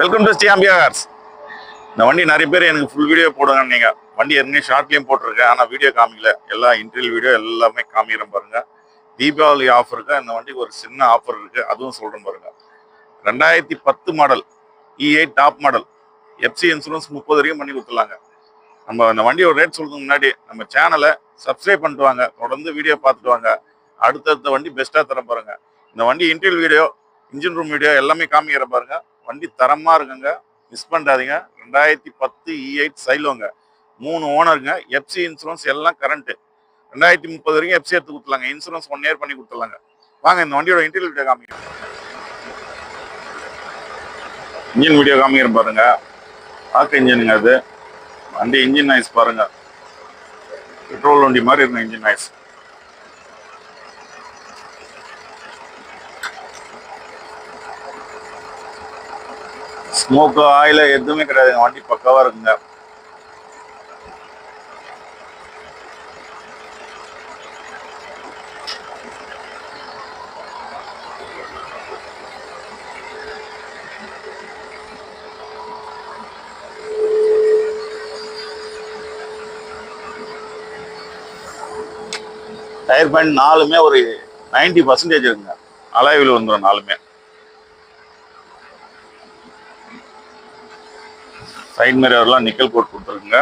Welcome to ஸ்டியாம்பியார்ஸ் இந்த வண்டி நிறைய பேர் எனக்கு ஃபுல் வீடியோ போடுங்க நீங்கள் வண்டி ஏற்கனவே ஷார்ட்லேயும் போட்டிருக்கேன் ஆனால் வீடியோ காமிக்கல. எல்லா இன்டர்வியூ வீடியோ எல்லாமே காமிக்கிறேன் பாருங்க. தீபாவளி ஆஃபருக்கு இந்த வண்டிக்கு ஒரு சின்ன ஆஃபர் இருக்கு. அதுவும் சொல்கிறேன் பாருங்கள் ரெண்டாயிரத்தி பத்து model E top model FC insurance முப்பது வரைக்கும் பண்ணி கொடுத்துலாங்க நம்ம இந்த வண்டியோட ரேட் சொல்றதுக்கு முன்னாடி நம்ம சேனலை சப்ஸ்கிரைப் பண்ணிட்டு வாங்க. தொடர்ந்து வீடியோ பார்த்துட்டு வாங்க. அடுத்தடுத்த வண்டி பெஸ்ட்டாக தர பாருங்க. இந்த வண்டி interview video engine room video எல்லாமே காமிக்கிற பாருங்க. வண்டி தரமா இருக்குங்க. மிஸ் பண்ணாதீங்க ரெண்டாயிரத்தி பத்து இ எயிட் சைலோங்க மூணு ஓனருங்க எஃப்சி இன்சூரன்ஸ் எல்லாம் கரண்ட் ரெண்டாயிரத்தி முப்பது வரைக்கும் எஃப்சி எடுத்து கொடுத்துலாங்க இன்சூரன்ஸ் ஒன் இயர் பண்ணி கொடுத்துலாங்க வாங்க இந்த வண்டியோட இன்டர்வியூ வீடியோ காமிக்கிறேன் இன்ஜின் வீடியோ காமிக்கிறேன் பாருங்க. ஆக்க இன்ஜினுங்க அது. வண்டி இன்ஜின் நாய்ஸ் பாருங்க. பெட்ரோல் வண்டி மாதிரி இருக்கும் இன்ஜின் நாய்ஸ் ஸ்மோக்கு ஆயில எதுவுமே கிடையாதுங்க. வண்டி பக்காவாக இருக்குங்க. டயர் பாயிண்ட் நாலுமே ஒரு நைன்டி பர்சன்டேஜ் இருக்குங்க. அலைவில் வந்துடும் நாலுமே. சைட் மிரர்லாம் நிக்கல் கோட் கொடுத்துருக்குங்க.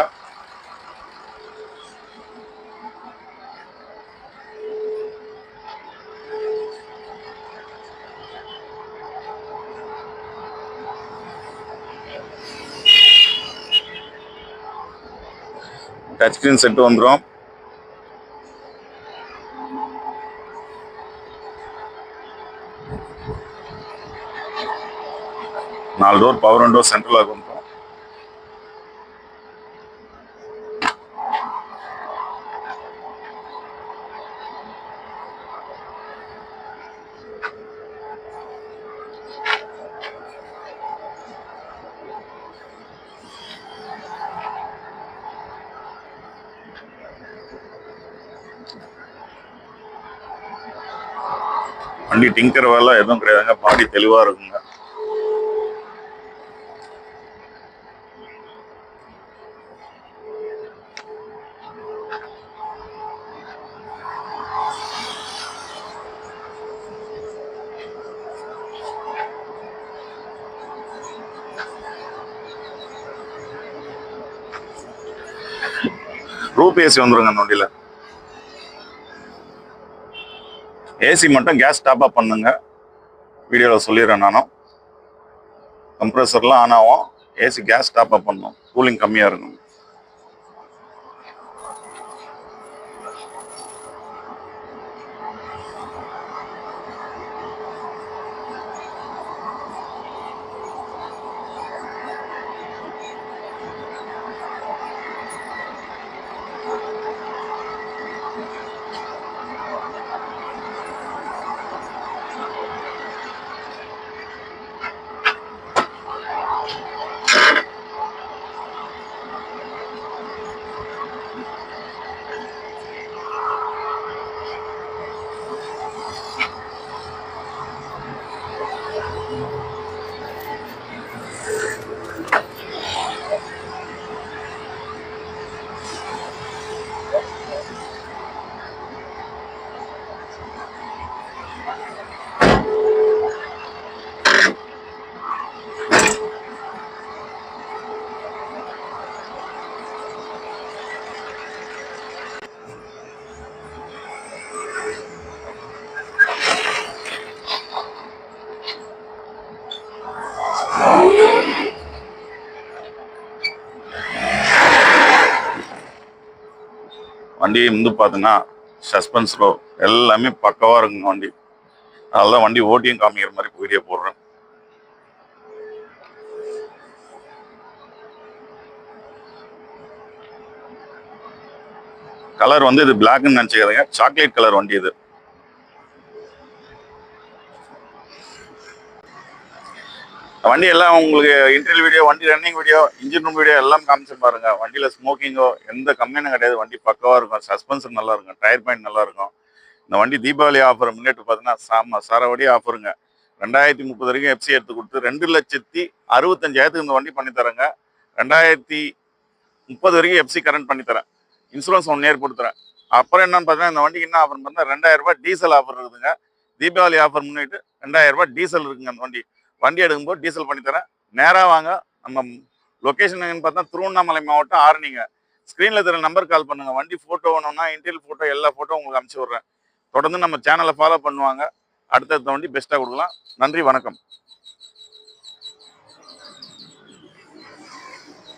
டச் ஸ்கிரீன் செட் வந்துடும் நாலு டோர் பவர் விண்டோ சென்ட்ரலாக வந்துடும் வண்டி டிங்கர் வேலை எதுவும் கிடையாதுங்க. பாடி தெளிவா இருக்குங்க. ரூப் வந்துருங்க அந்த வண்டியில. ஏசி மட்டும் கேஸ் டாப் அப் பண்ணுங்க. வீடியோவில் சொல்லிடுறேன் நானும் கம்ப்ரெசர்லாம் ஆன் ஆகும். ஏசி கேஸ் டாப் அப் பண்ணும். கூலிங் கம்மியாக இருக்கும் வண்டியை வந்து பார்த்தீங்கன்னா சஸ்பென்ஸ்லோ எல்லாமே பக்கவாக இருக்குங்க வண்டி. அதனால வண்டி ஓட்டியும் காமிக்கிற மாதிரி வீடியோ போடுறேன். கலர் வந்து இது பிளாக்னு நினச்சிக்காதீங்க. சாக்லேட் கலர் வண்டி இது. வண்டி எல்லாம் உங்களுக்கு இன்டர்வியூ வீடியோ வண்டி running video engine room video எல்லாம் காமிச்சு பாருங்க வண்டியில் ஸ்மோக்கிங்கோ எந்த கம்மியான கிடையாது. வண்டி பக்கவாக இருக்கும். சஸ்பென்ஷன் நல்லா இருக்கும். டயர் பாயிண்ட் நல்லா இருக்கும். இந்த வண்டி தீபாவளி ஆஃபர் முன்னேற்று பார்த்தீங்கன்னா சாம சரவடி ஆஃபருங்க ரெண்டாயிரத்தி முப்பது வரைக்கும் எஃப்சி எடுத்து கொடுத்து ரெண்டு லட்சத்தி அறுபத்தஞ்சாயிரத்துக்கு இந்த வண்டி பண்ணி தரேங்க. ரெண்டாயிரத்தி முப்பது வரைக்கும் எஃப்சி கரண்ட் பண்ணி தரேன். இன்சூரன்ஸ் ஒன் இயர் கொடுத்துறேன் அப்புறம் என்னன்னு பார்த்தீங்கன்னா இந்த வண்டிக்கு என்ன ஆஃபர் பார்த்தீங்கன்னா ரெண்டாயிரம் ரூபாய் டீசல் ஆஃபர் இருக்குதுங்க. தீபாவளி ஆஃபர் முன்னிட்டு ரெண்டாயிரம் ரூபாய் டீசல் இருக்குங்க அந்த வண்டி. வண்டி எடுக்கும்போது டீசல் பண்ணி தரேன். நேராக வாங்க. நம்ம லொக்கேஷன் எங்கன்னு பார்த்தா திருவண்ணாமலை மாவட்டம் ஆரணிங்க. ஸ்க்ரீனில் தெரிய நம்பர் கால் பண்ணுங்க. வண்டி ஃபோட்டோ வேணும்னா இன்டீரியல் ஃபோட்டோ எல்லா ஃபோட்டோ உங்களுக்கு அனுப்பிச்சி விட்றேன். தொடர்ந்து நம்ம சேனலை ஃபாலோ பண்ணுவாங்க. அடுத்தடுத்த வண்டி பெஸ்ட்டாக கொடுக்கலாம். நன்றி வணக்கம்.